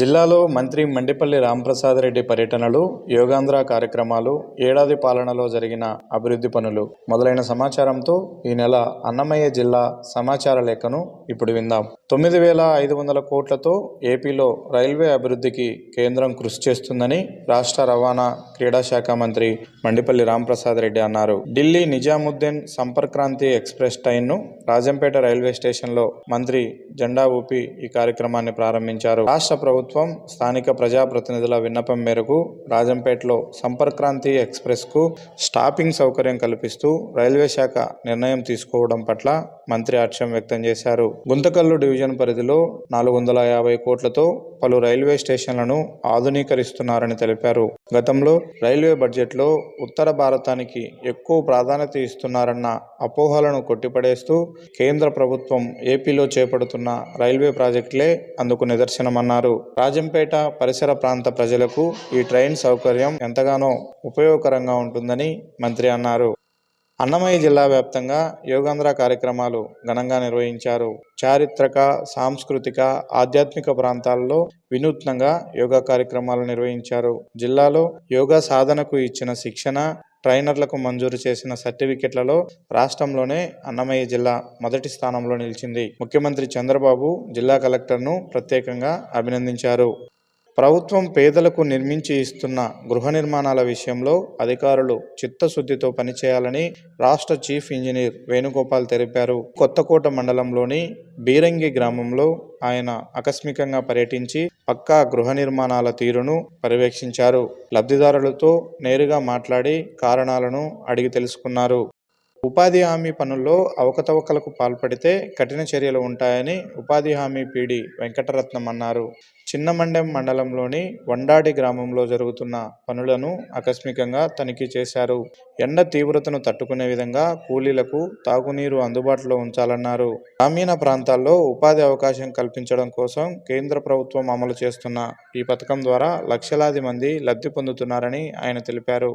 జిల్లాలో మంత్రి మండిపల్లి రామప్రసాద్ రెడ్డి పర్యటనలు యోగాంధ్ర కార్యక్రమాలు ఏడాది పాలనలో జరిగిన అభివృద్ధి పనులు మొదలైన సమాచారంతో ఈ నెల అన్నమయ్య జిల్లా సమాచార లేఖను ఇప్పుడు విందాం. తొమ్మిది వేల ఐదు వందల కోట్లతో ఏపీలో రైల్వే అభివృద్ధికి కేంద్రం కృషి చేస్తుందని రాష్ట్ర రవాణా క్రీడా శాఖ మంత్రి మండిపల్లి రాంప్రసాద్ రెడ్డి అన్నారు. ఢిల్లీ నిజాముద్దీన్ సంపర్క్రాంతి ఎక్స్ప్రెస్ ట్రైన్ను రాజంపేట రైల్వే స్టేషన్లో మంత్రి జెండా ఊపి ఈ కార్యక్రమాన్ని ప్రారంభించారు. రాష్ట్ర ప్రభుత్వం ప్రభుత్వం స్థానిక ప్రజాప్రతినిధుల విన్నపం మేరకు రాజంపేటలో సంపర్క్రాంతి ఎక్స్ప్రెస్కు స్టాపింగ్ సౌకర్యం కల్పిస్తూ రైల్వే శాఖ నిర్ణయం తీసుకోవడం పట్ల మంత్రి హర్షం వ్యక్తం చేశారు. గుంతకల్లు డివిజన్ పరిధిలో నాలుగు వందల యాభై కోట్లతో పలు రైల్వే స్టేషన్లను ఆధునీకరిస్తున్నారని తెలిపారు. గతంలో రైల్వే బడ్జెట్లో ఉత్తర భారతానికి ఎక్కువ ప్రాధాన్యత ఇస్తున్నారన్న అపోహలను కొట్టిపడేస్తూ కేంద్ర ప్రభుత్వం ఏపీలో చేపడుతున్న రైల్వే ప్రాజెక్టులే అందుకు నిదర్శనమన్నారు. రాజంపేట పరిసర ప్రాంత ప్రజలకు ఈ ట్రైన్ సౌకర్యం ఎంతగానో ఉపయోగకరంగా ఉంటుందని మంత్రి అన్నారు. అన్నమయ్య జిల్లా వ్యాప్తంగా యోగాంధ్ర కార్యక్రమాలు ఘనంగా నిర్వహించారు. చారిత్రక సాంస్కృతిక ఆధ్యాత్మిక ప్రాంతాల్లో వినూత్నంగా యోగా కార్యక్రమాలు నిర్వహించారు. జిల్లాలో యోగా సాధనకు ఇచ్చిన శిక్షణ ట్రైనర్లకు మంజూరు చేసిన సర్టిఫికెట్లలో రాష్ట్రంలోనే అన్నమయ్య జిల్లా మొదటి స్థానంలో నిలిచింది. ముఖ్యమంత్రి చంద్రబాబు జిల్లా కలెక్టర్ను ప్రత్యేకంగా అభినందించారు. ప్రభుత్వం పేదలకు నిర్మించి ఇస్తున్న గృహ నిర్మాణాల విషయంలో అధికారులు చిత్తశుద్ధితో పనిచేయాలని రాష్ట్ర చీఫ్ ఇంజనీర్ వేణుగోపాల్ తెలిపారు. కొత్తకోట మండలంలోని బీరంగి గ్రామంలో ఆయన ఆకస్మికంగా పర్యటించి పక్కా గృహ నిర్మాణాల తీరును పర్యవేక్షించారు. లబ్ధిదారులతో నేరుగా మాట్లాడి కారణాలను అడిగి తెలుసుకున్నారు. ఉపాధి హామీ పనుల్లో అవకతవకలకు పాల్పడితే కఠిన చర్యలు ఉంటాయని ఉపాధి హామీ పీడి వెంకటరత్నం అన్నారు. చిన్నమండెం మండలంలోని వండాడి గ్రామంలో జరుగుతున్న పనులను ఆకస్మికంగా తనిఖీ చేశారు. ఎండ తీవ్రతను తట్టుకునే విధంగా కూలీలకు తాగునీరు అందుబాటులో ఉంచాలన్నారు. గ్రామీణ ప్రాంతాల్లో ఉపాధి అవకాశం కల్పించడం కోసం కేంద్ర ప్రభుత్వం అమలు చేస్తున్న ఈ పథకం ద్వారా లక్షలాది మంది లబ్ధి పొందుతున్నారని ఆయన తెలిపారు.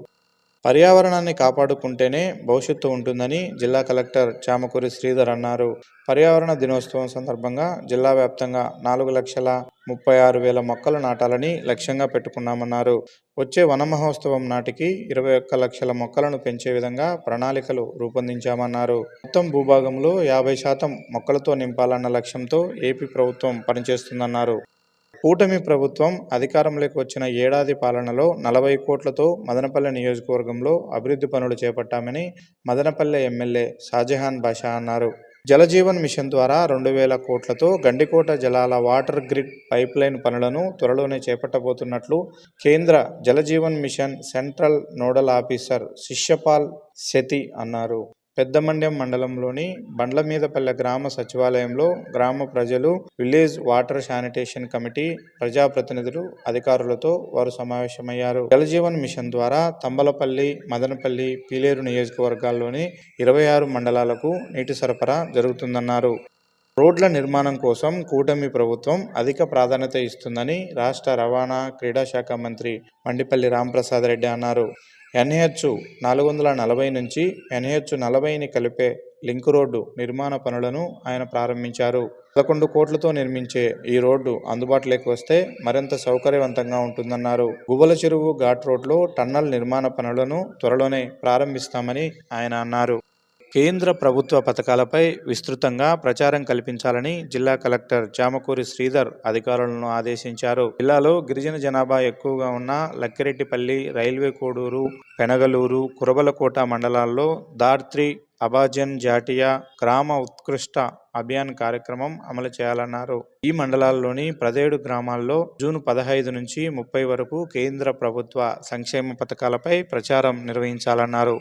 పర్యావరణాన్ని కాపాడుకుంటేనే భవిష్యత్తు ఉంటుందని జిల్లా కలెక్టర్ చామకూరి శ్రీధర్ అన్నారు. పర్యావరణ దినోత్సవం సందర్భంగా జిల్లా వ్యాప్తంగా నాలుగు లక్షల ముప్పై ఆరు వేల మొక్కలు నాటాలని లక్ష్యంగా పెట్టుకున్నామన్నారు. వచ్చే వన మహోత్సవం నాటికి ఇరవై ఒక్క లక్షల మొక్కలను పెంచే విధంగా ప్రణాళికలు రూపొందించామన్నారు. మొత్తం భూభాగంలో యాభై శాతం మొక్కలతో నింపాలన్న లక్ష్యంతో ఏపీ ప్రభుత్వం పనిచేస్తుందన్నారు. కూటమి ప్రభుత్వం అధికారంలోకి వచ్చిన ఏడాది పాలనలో నలభై కోట్లతో మదనపల్లె నియోజకవర్గంలో అభివృద్ధి పనులు చేపట్టామని మదనపల్లె ఎమ్మెల్యే షాజహాన్ బాషా అన్నారు. జలజీవన్ మిషన్ ద్వారా రెండు వేల కోట్లతో గండికోట జలాల వాటర్ గ్రిడ్ పైప్లైన్ పనులను త్వరలోనే చేపట్టబోతున్నట్లు కేంద్ర Jal Jeevan mission central nodal officer Shishyapal శతి అన్నారు. పెద్దమండ్యం మండలంలోని బండ్లమీదపల్లె గ్రామ సచివాలయంలో గ్రామ ప్రజలు విలేజ్ వాటర్ శానిటేషన్ కమిటీ ప్రజాప్రతినిధులు అధికారులతో వారు సమావేశమయ్యారు. జలజీవన్ మిషన్ ద్వారా తంబలపల్లి మదనపల్లి పీలేరు నియోజకవర్గాల్లోని ఇరవై ఆరు మండలాలకు నీటి సరఫరా జరుగుతుందన్నారు. రోడ్ల నిర్మాణం కోసం కూటమి ప్రభుత్వం అధిక ప్రాధాన్యత ఇస్తుందని రాష్ట్ర రవాణా క్రీడా శాఖ మంత్రి మండిపల్లి రాంప్రసాద్ రెడ్డి అన్నారు. ఎన్హెచ్ నాలుగు వందల నలభై నుంచి ఎన్హెచ్ నలభైని కలిపే లింక్ రోడ్డు నిర్మాణ పనులను ఆయన ప్రారంభించారు. పదకొండు కోట్లతో నిర్మించే ఈ రోడ్డు అందుబాటులోకి వస్తే మరింత సౌకర్యవంతంగా ఉంటుందన్నారు. గువ్వల చెరువు ఘాట్ రోడ్లో టన్నల్ నిర్మాణ పనులను త్వరలోనే ప్రారంభిస్తామని ఆయన అన్నారు. కేంద్ర ప్రభుత్వ పథకాలపై విస్తృతంగా ప్రచారం కల్పించాలని జిల్లా కలెక్టర్ జామకూరి శ్రీధర్ అధికారులను ఆదేశించారు. జిల్లాలో గిరిజన జనాభా ఎక్కువగా ఉన్న లక్కిరెడ్డిపల్లి రైల్వే కోడూరు పెనగలూరు కురబలకోట మండలాల్లో దార్త్రి అబాజన్ జాటియా గ్రామ ఉత్కృష్ట అభియాన్ కార్యక్రమం అమలు చేయాలన్నారు. ఈ మండలాల్లోని పదిహేడు గ్రామాల్లో జూన్ పదహైదు నుంచి ముప్పై వరకు కేంద్ర ప్రభుత్వ సంక్షేమ పథకాలపై ప్రచారం నిర్వహించాలన్నారు.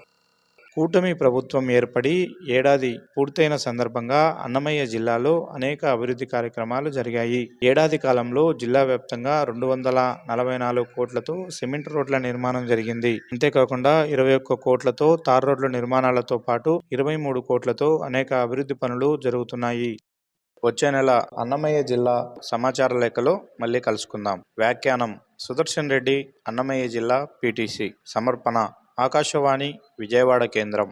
కూటమి ప్రభుత్వం ఏర్పడి ఏడాది పూర్తయిన సందర్భంగా అన్నమయ్య జిల్లాలో అనేక అభివృద్ధి కార్యక్రమాలు జరిగాయి. ఏడాది కాలంలో జిల్లా వ్యాప్తంగా రెండు వందల నలభై నాలుగు కోట్లతో సిమెంట్ రోడ్ల నిర్మాణం జరిగింది. అంతేకాకుండా ఇరవై ఒక్క కోట్లతో తార్ రోడ్ల నిర్మాణాలతో పాటు ఇరవై మూడు కోట్లతో అనేక అభివృద్ధి పనులు జరుగుతున్నాయి. వచ్చే నెల అన్నమయ్య జిల్లా సమాచార లేఖలో మళ్ళీ కలుసుకుందాం. వ్యాఖ్యానం సుదర్శన్ రెడ్డి అన్నమయ్య జిల్లా పిటిసి. సమర్పణ ఆకాశవాణి విజయవాడ కేంద్రం